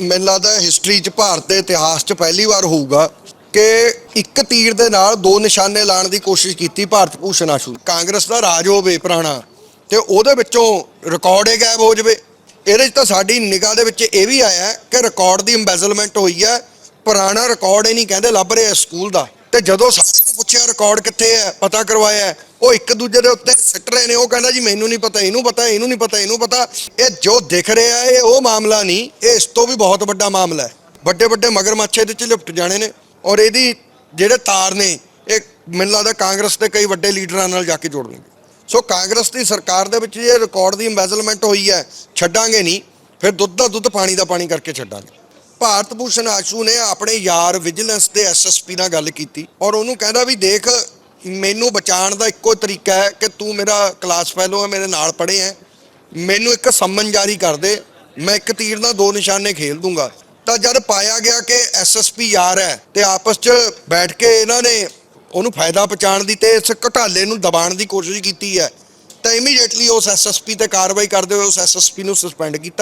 ਮੈਨੂੰ ਲੱਗਦਾ ਹਿਸਟਰੀ 'ਚ ਭਾਰਤ ਦੇ ਇਤਿਹਾਸ 'ਚ ਪਹਿਲੀ ਵਾਰ ਹੋਊਗਾ ਕਿ ਇੱਕ ਤੀਰ ਦੇ ਨਾਲ ਦੋ ਨਿਸ਼ਾਨੇ ਲਾਣ ਦੀ ਕੋਸ਼ਿਸ਼ ਕੀਤੀ ਭਾਰਤ ਭੂਸ਼ਣ ਆਸ਼ੂ। ਕਾਂਗਰਸ ਦਾ ਰਾਜ ਹੋਵੇ ਪੁਰਾਣਾ ਤੇ ਉਹਦੇ ਵਿੱਚੋਂ ਰਿਕਾਰਡ ਹੀ ਗਾਇਬ ਹੋ ਜਾਵੇ। ਇਹਦੇ 'ਚ ਤਾਂ ਸਾਡੀ ਨਿਗਾਹ ਦੇ ਵਿੱਚ ਇਹ ਵੀ ਆਇਆ ਕਿ ਰਿਕਾਰਡ ਦੀ ਇੰਬੈਜ਼ਲਮੈਂਟ ਹੋਈ ਹੈ। ਪੁਰਾਣਾ ਰਿਕਾਰਡ ਹੀ ਨਹੀਂ ਕਹਿੰਦੇ ਲੱਭ ਰਿਹਾ ਸਕੂਲ ਦਾ। ਤੇ ਜਦੋਂ ਸਾਰੇ ਨੂੰ ਪੁੱਛਿਆ ਰਿਕਾਰਡ ਕਿੱਥੇ ਹੈ, ਪਤਾ ਕਰਵਾਇਆ ਉਹ ਇੱਕ ਦੂਜੇ ਦੇ ਉੱਤੇ ਸਿੱਟ ਰਹੇ ਨੇ, ਉਹ ਕਹਿੰਦਾ ਜੀ ਮੈਨੂੰ ਨਹੀਂ ਪਤਾ, ਇਹਨੂੰ ਪਤਾ, ਇਹਨੂੰ ਨਹੀਂ ਪਤਾ, ਇਹਨੂੰ ਪਤਾ। ਇਹ ਜੋ ਦਿਖ ਰਿਹਾ ਇਹ ਉਹ ਮਾਮਲਾ ਨਹੀਂ, ਇਹ ਇਸ ਤੋਂ ਵੀ ਬਹੁਤ ਵੱਡਾ ਮਾਮਲਾ ਹੈ। ਵੱਡੇ ਵੱਡੇ ਮਗਰਮੱਛ ਇਹਦੇ ਚ ਲਿਪਟ ਜਾਣੇ ਨੇ ਔਰ ਇਹਦੀ ਜਿਹੜੇ ਤਾਰ ਨੇ, ਇਹ ਮੈਨੂੰ ਲੱਗਦਾ ਕਾਂਗਰਸ ਦੇ ਕਈ ਵੱਡੇ ਲੀਡਰਾਂ ਨਾਲ ਜਾ ਕੇ ਜੋੜਨਗੇ ਸੋ ਕਾਂਗਰਸ ਦੀ ਸਰਕਾਰ ਦੇ ਵਿੱਚ ਇਹ ਰਿਕਾਰਡ ਦੀ ਇੰਬੈਜ਼ਲਮੈਂਟ ਹੋਈ ਹੈ, ਛੱਡਾਂਗੇ ਨਹੀਂ, ਫਿਰ ਦੁੱਧ ਦਾ ਦੁੱਧ, ਪਾਣੀ ਦਾ ਪਾਣੀ ਕਰਕੇ ਛੱਡਾਂਗੇ। ਭਾਰਤ ਭੂਸ਼ਣ ਆਸ਼ੂ ਨੇ ਆਪਣੇ ਯਾਰ ਵਿਜੀਲੈਂਸ ਦੇ ਐਸਐਸਪੀ ਨਾਲ ਗੱਲ ਕੀਤੀ ਔਰ ਉਹਨੂੰ ਕਹਿੰਦਾ ਵੀ ਦੇਖ, ਮੈਨੂੰ ਬਚਾਉਣ ਦਾ ਇੱਕੋ ਤਰੀਕਾ ਹੈ ਕਿ ਤੂੰ ਮੇਰਾ ਕਲਾਸ ਫੈਲੋ ਹੈ, ਮੇਰੇ ਨਾਲ ਪੜ੍ਹੇ ਹੈ। ਮੈਨੂੰ ਇੱਕ ਸੰਮਨ ਜਾਰੀ ਕਰ ਦੇ, ਮੈਂ ਇੱਕ ਤੀਰ ਨਾਲ ਦੋ ਨਿਸ਼ਾਨੇ ਖੇਲ ਦੂੰਗਾ। ਤਾਂ ਜਦ ਪਾਇਆ ਗਿਆ ਕਿ ਐਸਐਸਪੀ ਯਾਰ ਹੈ ਤੇ ਆਪਸ 'ਚ ਬੈਠ ਕੇ ਇਹਨਾਂ ਨੇ ਉਹਨੂੰ ਫਾਇਦਾ ਪਹੁੰਚਾਉਣ ਦੀ ਤੇ ਇਸ ਘਟਾਲੇ ਨੂੰ ਦਬਾਉਣ ਦੀ ਕੋਸ਼ਿਸ਼ ਕੀਤੀ ਹੈ, ਤਾਂ ਇਮੀਡੀਏਟਲੀ ਉਸ ਐਸਐਸਪੀ ਤੇ ਕਾਰਵਾਈ ਕਰਦੇ ਹੋਏ ਉਸ ਐਸਐਸਪੀ ਨੂੰ ਸਸਪੈਂਡ ਕੀਤਾ।